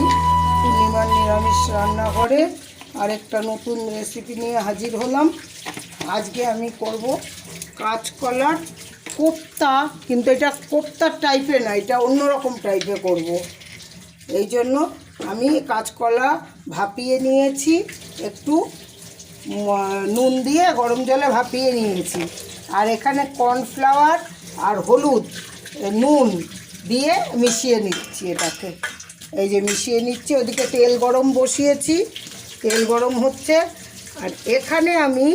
জানাই পূর্ণিমার নিরামিষ রান্না রান্নাঘরে আরেকটা নতুন রেসিপি নিয়ে হাজির হলাম। আজকে আমি করব কাঁচকলার কোপ্তা, কিন্তু এটা কোপ্তার টাইপে না, এটা অন্যরকম টাইপে করব। এই জন্য আমি কাঁচকলা ভাপিয়ে নিয়েছি, একটু নুন দিয়ে গরম জলে ভাপিয়ে নিয়েছি। আর এখানে কর্নফ্লাওয়ার আর হলুদ নুন দিয়ে মিশিয়ে নিচ্ছি এটাকে। এই যে মিশিয়ে নিচ্ছি, ওদিকে তেল গরম বসিয়েছি। তেল গরম হচ্ছে। আর এখানে আমি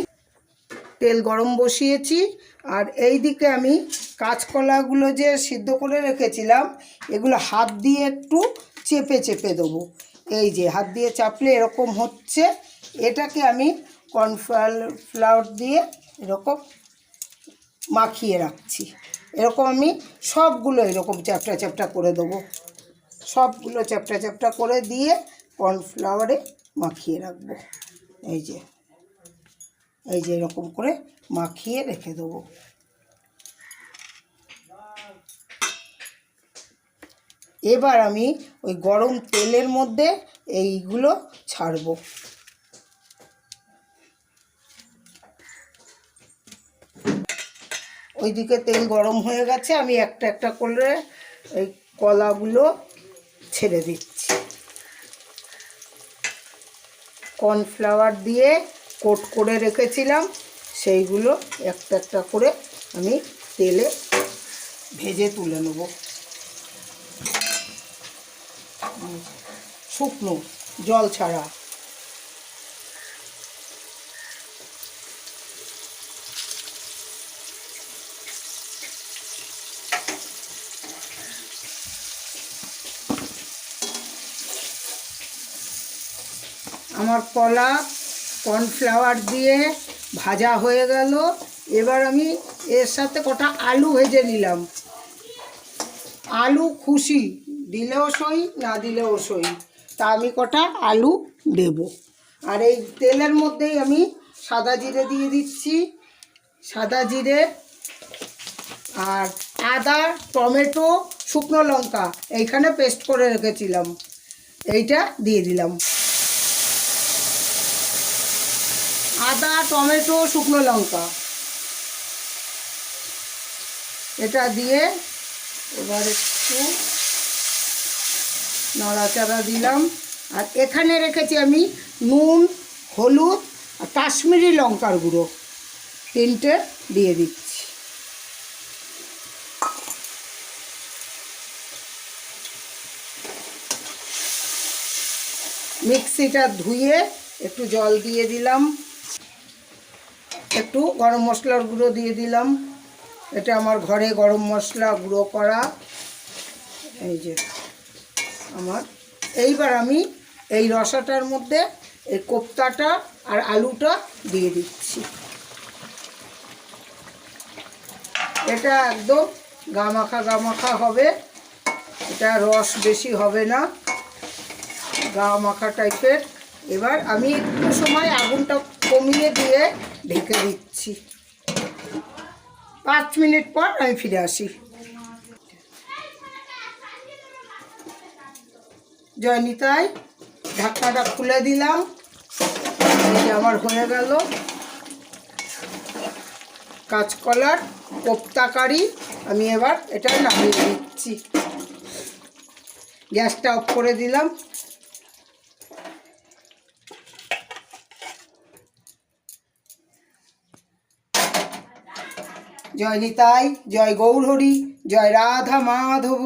তেল গরম বসিয়েছি। আর এই দিকে আমি কাঁচকলাগুলো যে সিদ্ধ করে রেখেছিলাম, এগুলো হাত দিয়ে একটু চেপে চেপে দেবো। এই যে হাত দিয়ে চাপলে এরকম হচ্ছে। এটাকে আমি কর্নফ্লাওয়ার দিয়ে এরকম মাখিয়ে রাখছি। এরকম আমি সবগুলো এরকম চ্যাপটা চ্যাপটা করে দেবো। সবগুলো চ্যাপটা চ্যাপটা করে দিয়ে কর্নফ্লাওয়ারে মাখিয়ে রাখব। এই যে এই যে এরকম করে মাখিয়ে রেখে দেবো। এবার আমি ওই গরম তেলের মধ্যে এইগুলো ছাড়বো। ওইদিকে তেল গরম হয়ে গেছে, আমি একটা একটা করে এই কলাগুলো ছেড়ে দিচ্ছি। কর্নফ্লাওয়ার দিয়ে কোট করে রেখেছিলাম, সেইগুলো একটা একটা করে আমি তেলে ভেজে তুলে নেব। শুকনো জল ছাড়া। আমার কলা কর্নফ্লাওয়ার দিয়ে ভাজা হয়ে গেল। এবার আমি এর সাথে কটা আলু ভেজে নিলাম। আলু খুশি, দিলেও সই, না দিলেও সই। তা আমি কটা আলু দেব। আর এই তেলের মধ্যেই আমি সাদা জিরে দিয়ে দিচ্ছি। সাদা জিরে আর আদা, টমেটো, শুকনো লঙ্কা, এইখানে পেস্ট করে রেখেছিলাম। এইটা দিয়ে দিলাম। আদা, টমেটো, শুকনো লঙ্কা। এটা দিয়ে এবার একটু নড়াচাড়া দিলাম। আর এখানে রেখেছি আমি নুন, হলুদ আর কাশ্মীরি লঙ্কার গুঁড়ো। তিনটে দিয়ে দিচ্ছি। মিক্সিটা ধুয়ে একটু জল দিয়ে দিলাম। একটু গরম মশলার গুঁড়ো দিয়ে দিলাম। এটা আমার ঘরে গরম মশলা গুঁড়ো করা। এই যে, আমার। এইবার আমি এই রসাটার মধ্যে এই কোপ্তাটা আর আলুটা দিয়ে দিচ্ছি। এটা একদম গামাখা গামাখা হবে। এটা রস বেশি হবে না। গা মাখা টাইপের। এবার আমি একটু সময় আগুনটা কমিয়ে দিয়ে ঢেকে দিচ্ছি। পাঁচ মিনিট পর আমি ফিরে আসি। জয়নিতাই, ঢাকনাটা খুলে দিলাম। আমার হয়ে গেল। কাঁচকলার কোপ্তা কারি আমি এবার এটা নামিয়ে দিচ্ছি গ্যাসটা অফ করে দিলাম। জয় নিতাই জয় গৌরহরি জয় রাধা মাধব।